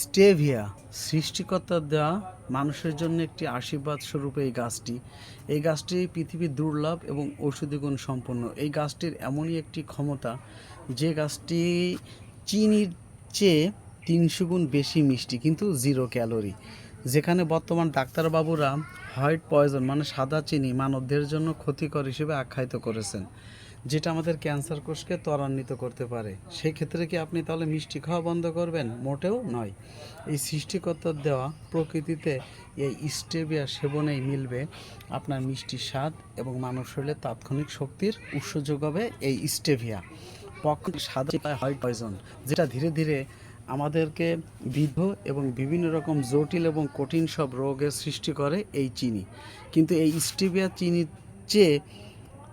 Stevia সৃষ্টিকর্তা দেওয়া মানুষের জন্য একটি আশীর্বাদ স্বরূপ এই গাছটি। এই গাছটি পৃথিবীর দুর্লভ এবং ঔষধি গুণ সম্পন্ন। এই গাছটির এমনই একটি ক্ষমতা, যে গাছটি চিনির চেয়ে তিনশো গুণ বেশি মিষ্টি, কিন্তু জিরো ক্যালোরি যেখানে বর্তমান ডাক্তারবাবুরা হোয়াইট পয়জন মানে সাদা চিনি মানবদের জন্য ক্ষতিকর হিসেবে আখ্যায়িত করেছেন। যেটা আমাদের ক্যান্সার কোষকে ত্বরান্বিত করতে পারে। সেই ক্ষেত্রে কি আপনি তাহলে মিষ্টি খাওয়া বন্ধ করবেন? মোটেও নয়। এই সৃষ্টিকর্তার দেওয়া প্রকৃতিতে এই স্টেভিয়া সেবনেই মিলবে। আপনার মিষ্টি স্বাদ এবং মানব শরীরে তাৎক্ষণিক শক্তির উৎস যোগাবে এই স্টেভিয়া পক্ষে সাদা হয় পয়জন, যেটা ধীরে ধীরে আমাদেরকে বৃদ্ধ এবং বিভিন্ন রকম জটিল এবং কঠিন সব রোগের সৃষ্টি করে এই চিনি। কিন্তু এই স্টিভিয়া চিনির চেয়ে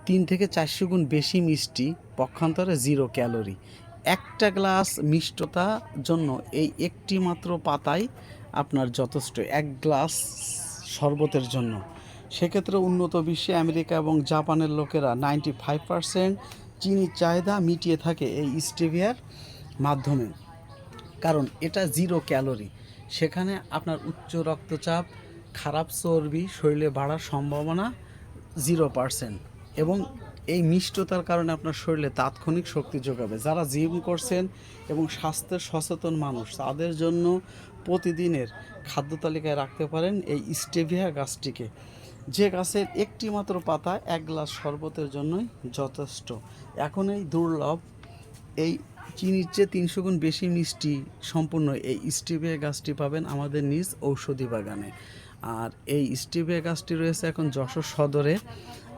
তিন থেকে চারশো গুণ বেশি মিষ্টি, পক্ষান্তরে জিরো ক্যালোরি একটা গ্লাস মিষ্টতা জন্য এই একটি মাত্র পাতাই আপনার যথেষ্ট, এক গ্লাস শরবতের জন্য। সেক্ষেত্রে উন্নত বিশ্বে আমেরিকা এবং জাপানের লোকেরা নাইনটি ফাইভ পারসেন্ট চিনির চাহিদা মিটিয়ে থাকে এই স্টেভিয়ার মাধ্যমে। কারণ এটা জিরো ক্যালোরি সেখানে আপনার উচ্চ রক্তচাপ, খারাপ চর্বি, শরীরে বাড়ার সম্ভাবনা জিরো পার্সেন্ট এবং এই মিষ্টতার কারণে আপনার শরীরে তাৎক্ষণিক শক্তি যোগাবে। যারা জিম করছেন এবং স্বাস্থ্যের সচেতন মানুষ, তাদের জন্য প্রতিদিনের খাদ্য তালিকায় রাখতে পারেন এই স্টেভিয়া গাছটিকে। যে গাছের একটি মাত্র পাতা, এক গ্লাস শরবতের জন্যই যথেষ্ট। এখন এই দুর্লভ এই চিনির চেয়ে তিনশো গুণ বেশি মিষ্টি সম্পূর্ণ এই স্টিভিয়া গাছটি পাবেন আমাদের নিজ ঔষধি বাগানে। আর এই স্টিভিয়া গাছটি রয়েছে এখন যশোর সদরে,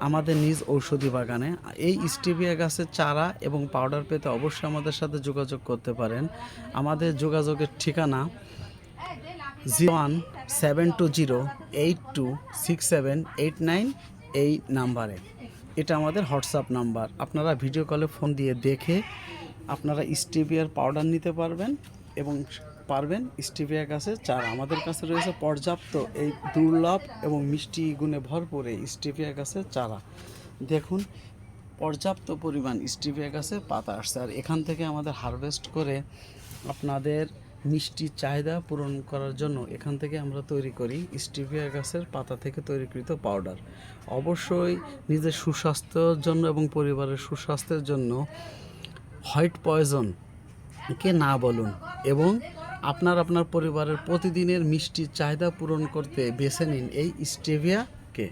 আমাদের নিজ ঔষধি বাগানে। এই স্টিভিয়া গাছের চারা এবং পাউডার পেতে অবশ্যই আমাদের সাথে যোগাযোগ করতে পারেন। আমাদের যোগাযোগের ঠিকানা zero one seven two zero eight two six seven eight nine এই নাম্বারে। এটা আমাদের হোয়াটসঅ্যাপ নাম্বার। আপনারা ভিডিও কলে ফোন দিয়ে দেখে আপনারা স্টিভিয়ার পাউডার নিতে পারবেন এবং পারবেন স্টিভিয়া গাছের চারা। আমাদের কাছে রয়েছে পর্যাপ্ত এই দুর্লভ এবং মিষ্টি গুণে ভরপুর এই স্টিভিয়া গাছের চারা। দেখুন, পর্যাপ্ত পরিমাণ স্টিভিয়া গাছের পাতা আসছে। আর এখান থেকে আমাদের হারভেস্ট করে আপনাদের মিষ্টির চাহিদা পূরণ করার জন্য এখান থেকে আমরা তৈরি করি স্টিভিয়া গাছের পাতা থেকে তৈরিকৃত পাউডার। অবশ্যই নিজের সুস্বাস্থ্যের জন্য এবং পরিবারের সুস্বাস্থ্যের জন্য হোয়াইট পয়জন, কে না বলুন। এবং আপনার আপনার পরিবারের প্রতিদিনের মিষ্টির চাহিদা পূরণ করতে বেছে নিন এই স্টেভিয়াকে।